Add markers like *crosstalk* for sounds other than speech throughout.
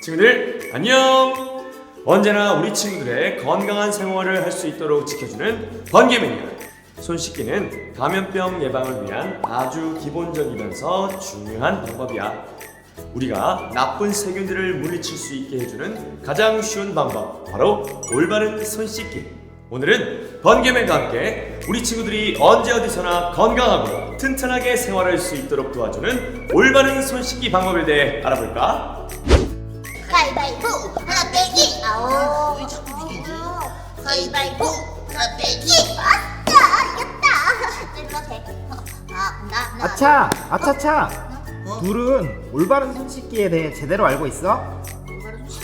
친구들 안녕! 언제나 우리 친구들의 건강한 생활을 할 수 있도록 지켜주는 번개 매니아 손 씻기는 감염병 예방을 위한 아주 기본적이면서 중요한 방법이야 우리가 나쁜 세균들을 물리칠 수 있게 해주는 가장 쉬운 방법 바로 올바른 손 씻기 오늘은 번개맨과 함께 우리 친구들이 언제 어디서나 건강하고 튼튼하게 생활할 수 있도록 도와주는 올바른 손 씻기 방법에 대해 알아볼까? 가위바위보 하나 빼기 아오 왜 자꾸 이기지? 가위바위보 하나 빼기 아싸 이겼다 내가 돼 아나 나. 아차! 아차차! 둘은 올바른 손 씻기에 대해 제대로 알고 있어?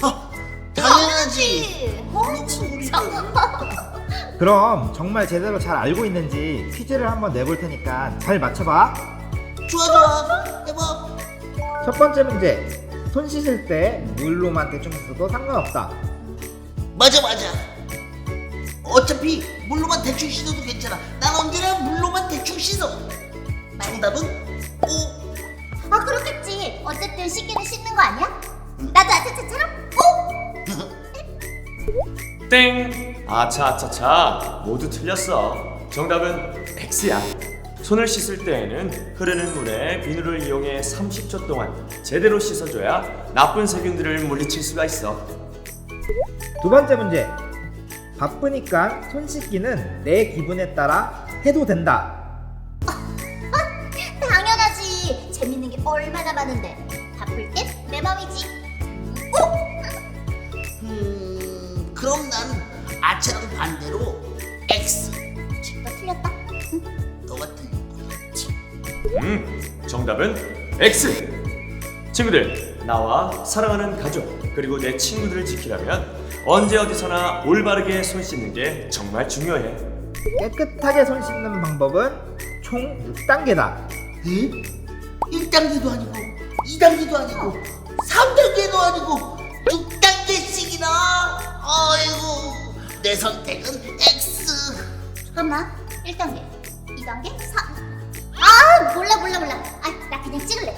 어, 당연하지. 어 진짜 *laughs* 그럼 정말 제대로 잘 알고 있는지 퀴즈를 한번 내볼 테니까 잘 맞춰봐. 좋아 좋아. 해봐. 첫 번째 문제. 손 씻을 때 물로만 대충 씻어도 상관없다. 맞아 맞아. 어차피 물로만 대충 씻어도 괜찮아. 난 언제나 물로만 대충 씻어. 정답은 O. 아 그렇겠지 어쨌든 씻기는 씻는 거 아니야? 나도 아차차처럼 오 땡! 아차아차차 모두 틀렸어 정답은 X야 손을 씻을 때에는 흐르는 물에 비누를 이용해 30초 동안 제대로 씻어줘야 나쁜 세균들을 물리칠 수가 있어 두 번째 문제. 바쁘니까 손 씻기는 내 기분에 따라 해도 된다. 당연하지 재밌는 게 얼마나 많은데 바쁠 땐 내 맘이지 오음 그럼 난 아차랑 반대로 음, 정답은 X. 친구들, 나와 사랑하는 가족 그리고 내 친구들을 지키려면 언제 어디서나 올바르게 손 씻는 게 정말 중요해. 깨끗하게 손 씻는 방법은 총 6단계다. 에? 1단계도 아니고 2단계도 아니고 3단계도 아니고 6단계씩이나 아이고 내 선택은 X 잠깐만 1단계 2단계 3 아 몰라 몰라 몰라 아 나 그냥 찍을래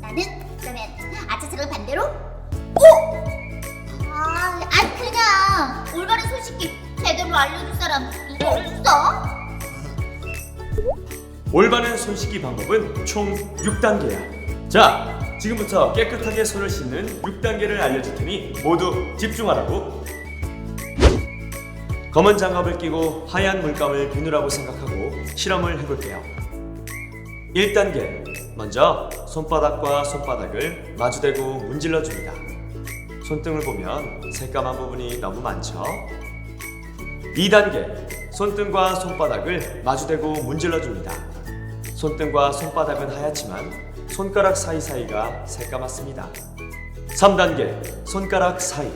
나는 그러면 아차처럼 반대로 오! 아, 아 그냥 올바른 손 씻기 제대로 알려줄 사람 이게 없어? 올바른 손 씻기 방법은 총 6단계야. 자, 지금부터 깨끗하게 손을 씻는 6단계를 알려줄 테니 모두 집중하라고. 검은 장갑을 끼고 하얀 물감을 비누라고 생각하고 실험을 해볼게요. 1단계. 먼저 손바닥과 손바닥을 마주대고 문질러 줍니다. 손등을 보면 새까만 부분이 너무 많죠? 2단계. 손등과 손바닥을 마주대고 문질러 줍니다. 손등과 손바닥은 하얗지만 손가락 사이사이가 새까맣습니다. 3단계. 손가락 사이.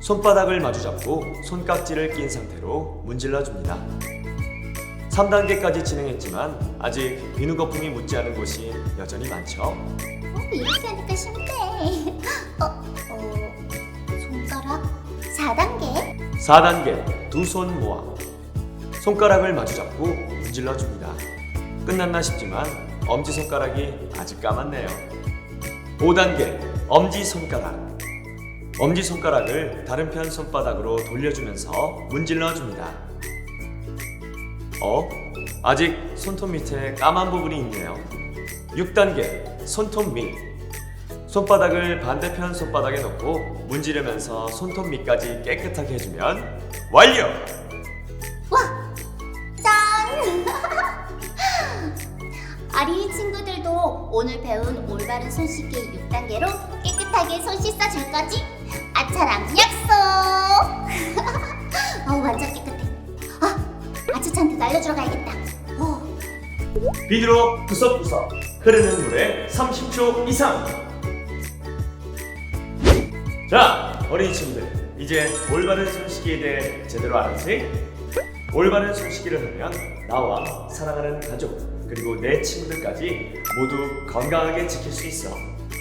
손바닥을 마주잡고 손깍지를 낀 상태로 문질러 줍니다. 3단계까지 진행했지만 아직 비누 거품이 묻지 않은 곳이 여전히 많죠. 어, 이렇게 하니까 쉽네 어? 어? 손가락 4단계 4단계 두 손 모아 손가락을 마주 잡고 문질러 줍니다. 끝났나 싶지만 엄지 손가락이 아직 까맣네요. 5단계 엄지 손가락 엄지 손가락을 다른 편 손바닥으로 돌려주면서 문질러 줍니다. 어? 아직 손톱 밑에 까만 부분이 있네요. 6단계 손톱 밑 손바닥을 반대편 손바닥에 놓고 문지르면서 손톱 밑까지 깨끗하게 해주면 완료! 와! 짠! *laughs* 아리 친구들도 오늘 배운 올바른 손 씻기 6단계로 깨끗하게 손 씻어줄 거지? 아차랑 약 날려주러 가야겠다. 어, 비누로 구석구석 흐르는 물에 30초 이상 자 어린이 친구들 이제 올바른 손씻기에 대해 제대로 알았지? 올바른 손씻기를 하면 나와 사랑하는 가족 그리고 내 친구들까지 모두 건강하게 지킬 수 있어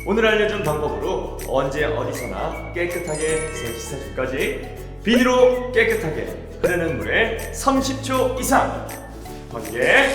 오늘 알려준 방법으로 언제 어디서나 깨끗하게 손 씻어줄 거지? 비누로 깨끗하게 흐르는 물에 30초 이상. 번개